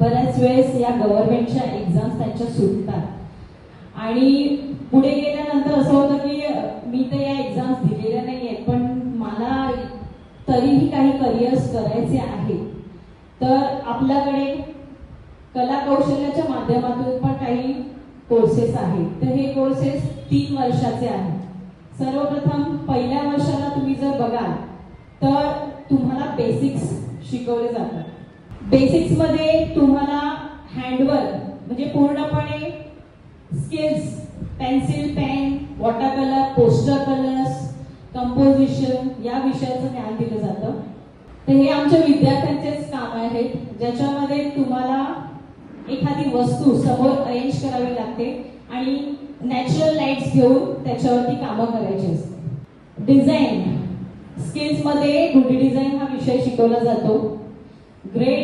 बऱ्याच वेळेस या गव्हर्नमेंटच्या एक्झाम्स त्यांच्या सुटतात. आणि पुढे गेल्यानंतर असं होतं की मी तर या एक्झाम्स दिलेल्या नाही आहेत पण मला तरीही काही करिअर्स करायचे आहेत. तर आपल्याकडे कला कौशल्याच्या माध्यमातून पण काही कोर्सेस आहेत. तर हे कोर्सेस तीन वर्षाचे आहेत. सर्वप्रथम पहिल्या वर्षाला तुम्ही जर बघाल तर तुम्हाला बेसिक्स शिकवले जातात. बेसिक्समध्ये तुम्हाला हँडवर्क म्हणजे पूर्णपणे skills pencil pen water colour poster colours composition या विषयाचं ज्ञान दिलं जातं. तर हे आमच्या विद्यार्थ्यांचेच काम आहेत ज्याच्यामध्ये तुम्हाला एखादी वस्तू समोर अरेंज करावी लागते आणि नॅचरल लाईट्स घेऊन त्याच्यावरती कामं करायची असते. डिझाईन स्किल्समध्ये गुडी डिझाईन हा विषय शिकवला जातो. Grace